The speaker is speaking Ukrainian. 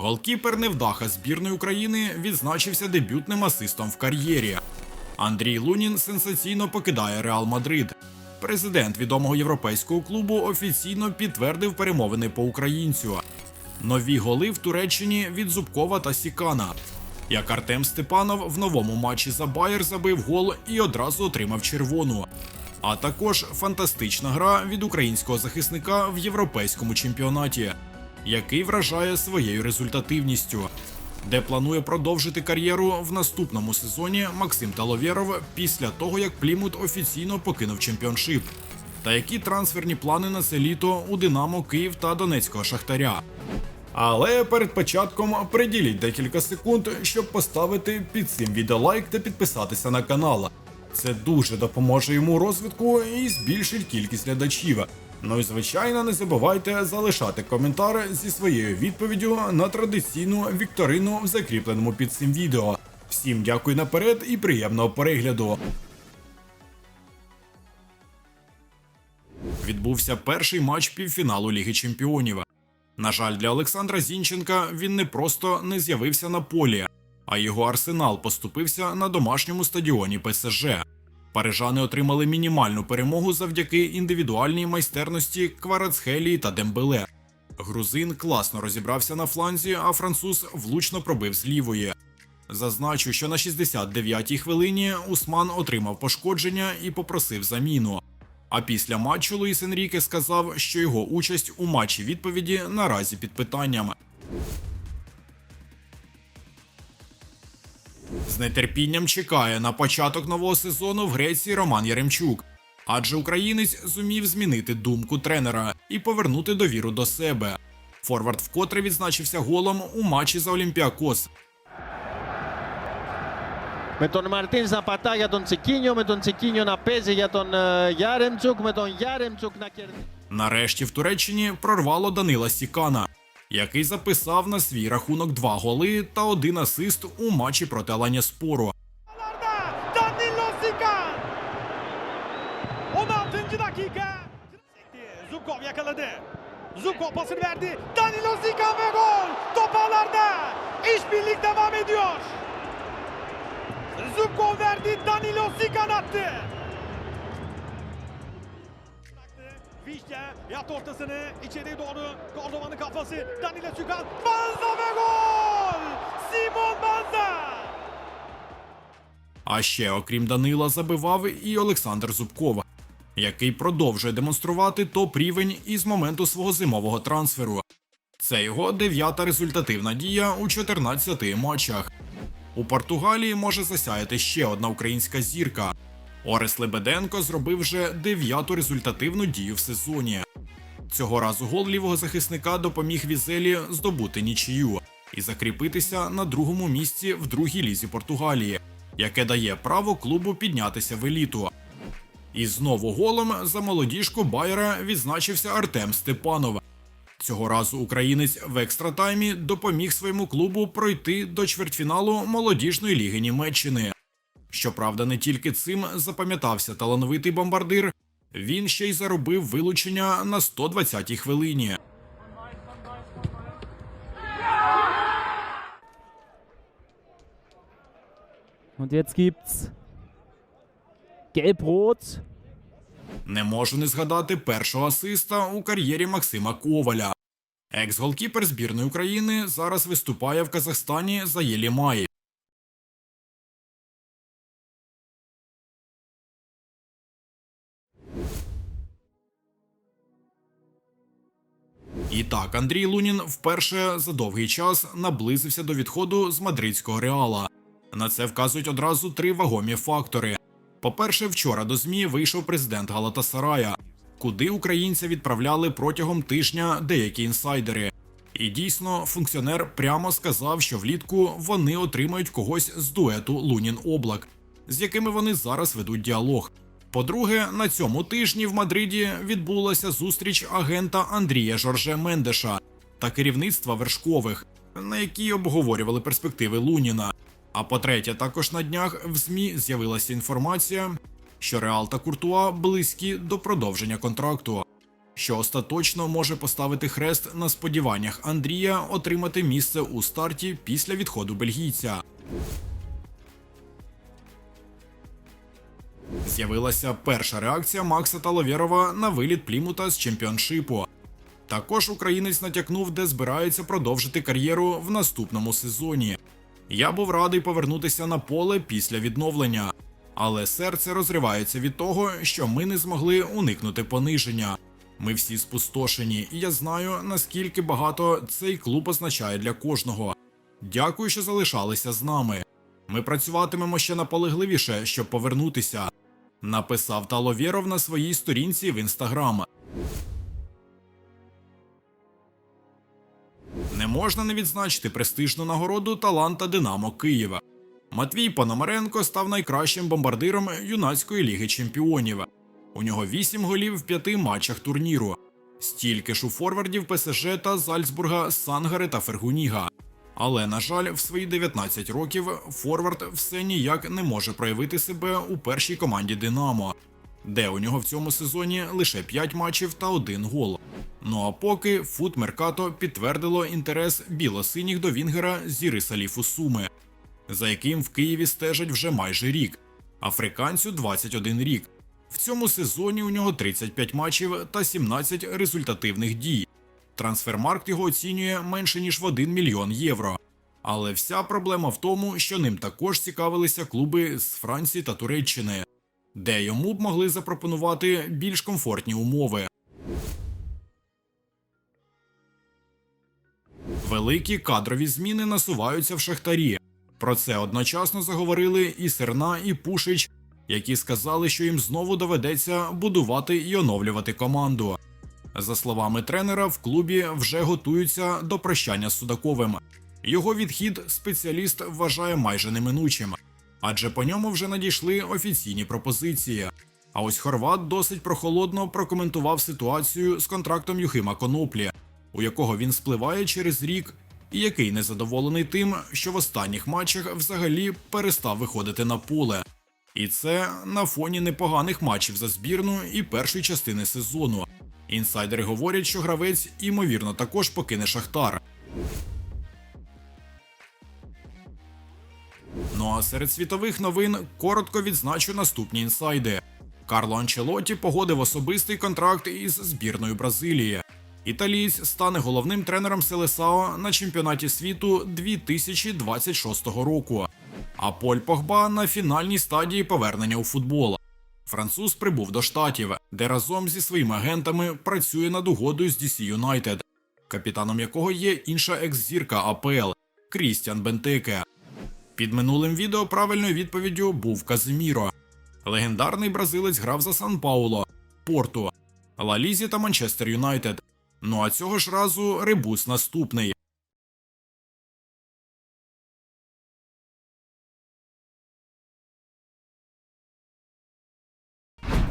Голкіпер невдаха збірної України відзначився дебютним асистом в кар'єрі. Андрій Лунін сенсаційно покидає Реал Мадрид. Президент відомого європейського клубу офіційно підтвердив перемовини по українцю. Нові голи в Туреччині від Зубкова та Сікана. Як Артем Степанов в новому матчі за Байер забив гол і одразу отримав червону. А також фантастична гра від українського захисника в європейському чемпіонаті, який вражає своєю результативністю, де планує продовжити кар'єру в наступному сезоні Максим Таловєров після того, як Плімут офіційно покинув чемпіоншип. Та які трансферні плани на це літо у Динамо Київ та Донецького Шахтаря. Але перед початком приділіть декілька секунд, щоб поставити під цим відео лайк та підписатися на канал. Це дуже допоможе йому розвитку і збільшить кількість глядачів. Ну і звичайно, не забувайте залишати коментар зі своєю відповіддю на традиційну вікторину в закріпленому під цим відео. Всім дякую наперед і приємного перегляду. Відбувся перший матч півфіналу Ліги Чемпіонів. На жаль, для Олександра Зінченка він не просто не з'явився на полі, а його арсенал поступився на домашньому стадіоні ПСЖ. Парижани отримали мінімальну перемогу завдяки індивідуальній майстерності Кварацхелії та Дембеле. Грузин класно розібрався на фланзі, а француз влучно пробив з лівої. Зазначу, що на 69-й хвилині Усман отримав пошкодження і попросив заміну. А після матчу Луїс Енріке сказав, що його участь у матчі відповіді наразі під питанням. З нетерпінням чекає на початок нового сезону в Греції Роман Яремчук. Адже українець зумів змінити думку тренера і повернути довіру до себе. Форвард вкотре відзначився голом у матчі за Олімпіакос, Με τον Μαρτίνς να πατά για τον Τσικίνιο, με τον Τσικίνιο να παίζει για τον ε, Γιάρεμτσουκ, με τον Γιάρεμτσουκ να κερδίσει. Нарешті в Туреччині прорвало Данила Сікана, який записав на свій рахунок два голи та один асист у матчі проти Аланyaспору. Danilo Sikan. 16. dakika. Zukov yakaladı. Zukov pasını verdi. Danilo Sikan ve gol. Top ağlarda. İşbirlik devam ediyor. Zukov verdi. Danilo Sikan attı. Vişya yaptı ortasını. içeriye doğru. Kordovan'ın kafası. Danilo Sikan. Banza ve gol. Simon Banza. А ще, окрім Данила, забивав і Олександр Зубков, який продовжує демонструвати топ-рівень із моменту свого зимового трансферу. Це його дев'ята результативна дія у 14 матчах. У Португалії може засяяти ще одна українська зірка. Орес Лебеденко зробив вже дев'яту результативну дію в сезоні. Цього разу гол лівого захисника допоміг Візелі здобути нічию і закріпитися на другому місці в другій лізі Португалії, яке дає право клубу піднятися в еліту. І знову голом за молодіжку Байера відзначився Артем Степанов. Цього разу українець в екстратаймі допоміг своєму клубу пройти до чвертьфіналу молодіжної ліги Німеччини. Щоправда, не тільки цим запам'ятався талановитий бомбардир, він ще й заробив вилучення на 120-й хвилині. Und jetzt gibt's Gelb-Rot. Не можу не згадати першого асиста у кар'єрі Максима Коваля. Екс-голкіпер збірної України зараз виступає в Казахстані за Єлімай. І так, Андрій Лунін вперше за довгий час наблизився до відходу з мадридського реала. На це вказують одразу три вагомі фактори. По-перше, вчора до ЗМІ вийшов президент Галатасарая, куди українця відправляли протягом тижня деякі інсайдери. І дійсно, функціонер прямо сказав, що влітку вони отримають когось з дуету Лунін Облак, з якими вони зараз ведуть діалог. По-друге, на цьому тижні в Мадриді відбулася зустріч агента Андрія Жорже Мендеша та керівництва вершкових, на якій обговорювали перспективи Луніна. А по-третє, також на днях в ЗМІ з'явилася інформація, що Реал та Куртуа близькі до продовження контракту. що остаточно може поставити хрест на сподіваннях Андрія отримати місце у старті після відходу бельгійця. З'явилася перша реакція Макса Таловєрова на виліт Плімута з чемпіоншипу. Також українець натякнув, де збирається продовжити кар'єру в наступному сезоні. Я був радий повернутися на поле після відновлення, але серце розривається від того, що ми не змогли уникнути пониження. Ми всі спустошені, і я знаю, наскільки багато цей клуб означає для кожного. Дякую, що залишалися з нами. Ми працюватимемо ще наполегливіше, щоб повернутися. Написав Таловєров на своїй сторінці в інстаграм. Не можна не відзначити престижну нагороду таланта Динамо Києва. Матвій Пономаренко став найкращим бомбардиром юнацької ліги чемпіонів. У нього 8 голів в 5 матчах турніру. Стільки ж у форвардів ПСЖ та Зальцбурга Сангари та Фергуніга. Але, на жаль, в свої 19 років Форвард все ніяк не може проявити себе у першій команді Динамо, де у нього в цьому сезоні лише 5 матчів та 1 гол. Ну а поки Фут Меркато підтвердило інтерес білосиніх до Вінгера Зіри Саліфу Суми, за яким в Києві стежать вже майже рік. Африканцю 21 рік. В цьому сезоні у нього 35 матчів та 17 результативних дій. Трансфермаркт його оцінює менше ніж в 1 мільйон євро. Але вся проблема в тому, що ним також цікавилися клуби з Франції та Туреччини, де йому б могли запропонувати більш комфортні умови. Великі кадрові зміни насуваються в Шахтарі. Про це одночасно заговорили і Серна, і Пушич, які сказали, що їм знову доведеться будувати і оновлювати команду. За словами тренера, в клубі вже готуються до прощання з Судаковим. Його відхід спеціаліст вважає майже неминучим, адже по ньому вже надійшли офіційні пропозиції. А ось Хорват досить прохолодно прокоментував ситуацію з контрактом Юхима Коноплі, у якого він спливає через рік, і який незадоволений тим, що в останніх матчах взагалі перестав виходити на поле. І це на фоні непоганих матчів за збірну і першої частини сезону. Інсайдери говорять, що гравець ймовірно також покине Шахтар. Ну а серед світових новин коротко відзначу наступні інсайди. Карло Анчелоті погодив особистий контракт із збірною Бразилії. Італієць стане головним тренером Селесао на чемпіонаті світу 2026 року. А Поль Погба на фінальній стадії повернення у футбол. Француз прибув до штатів, де разом зі своїми агентами працює над угодою з DC United, капітаном якого є інша екс-зірка АПЛ Крістіан Бентеке. Під минулим відео правильною відповіддю був Казиміро. Легендарний бразилець грав за Сан Пауло, Порту, Ла Лізі та Манчестер Юнайтед. Ну а цього ж разу ребус наступний.